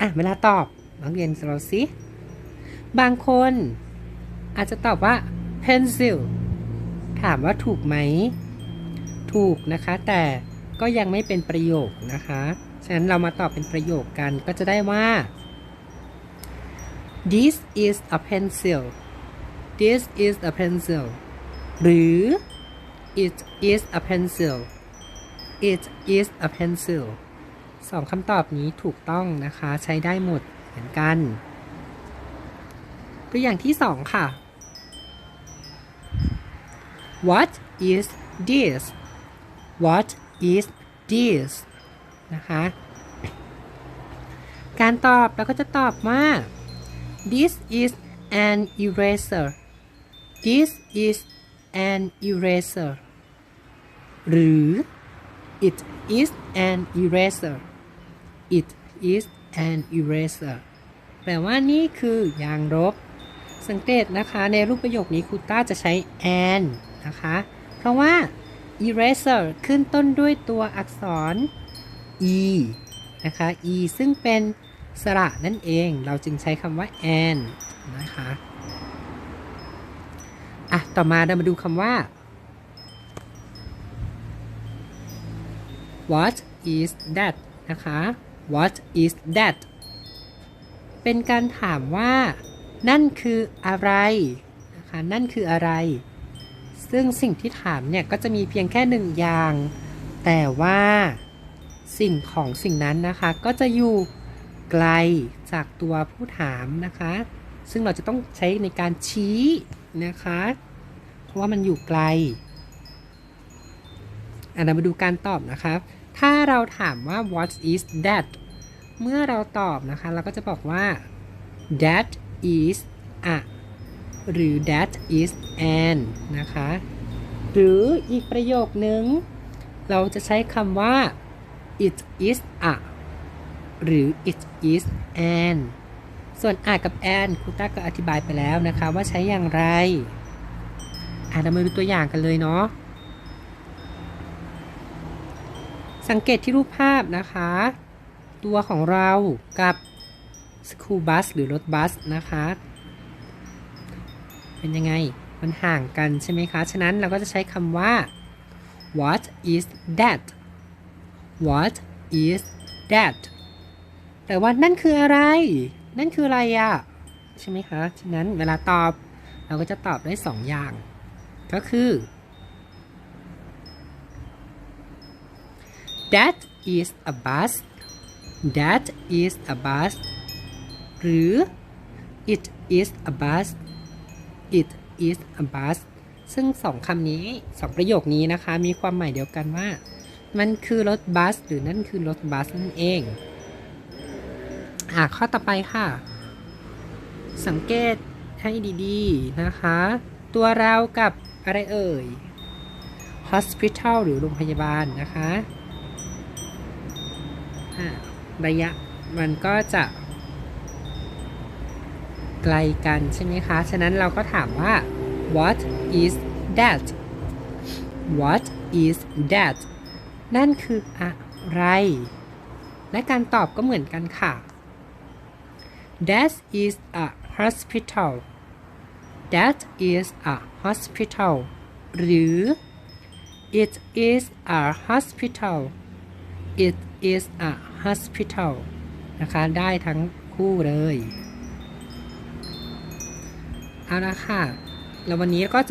อะเวลาตอบนักเรียนเราสิบางคนอาจจะตอบว่า pencil ถามว่าถูกไหม ถูกนะคะ แต่ก็ยังไม่เป็นประโยคนะคะ ฉะนั้นเรามาตอบเป็นประโยคกันก็จะได้ว่า this is a pencil this is a pencil หรือ it is a pencil it is a pencil สองคำตอบนี้ถูกต้องนะคะใช้ได้หมดเหมือนกัน ตัวอย่างที่สองค่ะ What is this What is this นะคะ การตอบเราก็จะตอบว่า This is an eraser This is an eraser หรือ It is an eraser It is an eraser แปลว่านี่คือยางลบ สังเกตนะคะในรูปประโยคนี้ครูต้าจะใช้ an นะคะ เพราะว่า eraser ขึ้นต้นด้วยตัวอักษร e นะคะ e ซึ่งเป็นสระนั่นเอง เราจึงใช้คำว่า an นะคะอะ ต่อมาเรามาดูคำว่า what is that นะคะ what is that เป็นการถามว่า นั่นคืออะไรนะคะนั่นคืออะไร ซึ่งสิ่งที่ถามเนี่ยก็จะมีเพียงแค่หนึ่งอย่าง แต่ว่าสิ่งของสิ่งนั้นนะคะก็จะอยู่ไกลจากตัวผู้ถามนะคะ ซึ่งเราจะต้องใช้ในการชี้นะคะ เพราะว่ามันอยู่ไกล เรามาดูการตอบนะคะถ้าเราถามว่า what is that เมื่อเราตอบนะคะ เราก็จะบอกว่า that is a หรือ that is an นะคะ หรืออีกประโยคนึง เราจะใช้คำว่า it is a หรือ it is an ส่วน a กับ an ครูต้าก็อธิบายไปแล้วนะคะว่าใช้อย่างไร อะเรามาดูตัวอย่างกันเลยเนาะ สังเกตที่รูปภาพนะคะ ตัวของเรากับสคูบัสหรือรถบัสนะคะ เป็นยังไง มันห่างกันใช่ไหมคะ ฉะนั้นเราก็จะใช้คำว่า what is that what is that แต่ว่านั่นคืออะไร นั่นคืออะไรอะใช่ไหมคะ ฉะนั้นเวลาตอบเราก็จะตอบได้สองอย่าง ก็คือ that is a bus that is a bus หรือ it is a bus it is a bus ซึ่งสองคำนี้สองประโยคนี้นะคะ มีความหมายเดียวกันว่า มันคือรถบัส หรือนั่นคือรถบัสนั่นเอง อะ ข้อต่อไปค่ะ สังเกตให้ดีๆนะคะ ตัวเรากับอะไรเอ่ย hospital หรือโรงพยาบาลนะคะอะ ระยะมันก็จะไกลกันใช่ไหมคะ ฉะนั้นเราก็ถามว่า what is that what is that นั่นคืออะไร และการตอบก็เหมือนกันค่ะ that is a hospital that is a hospital หรือ it is a hospital it is a hospital นะคะ ได้ทั้งคู่เลย เอาละค่ะ แล้ววันนี้ก็จะ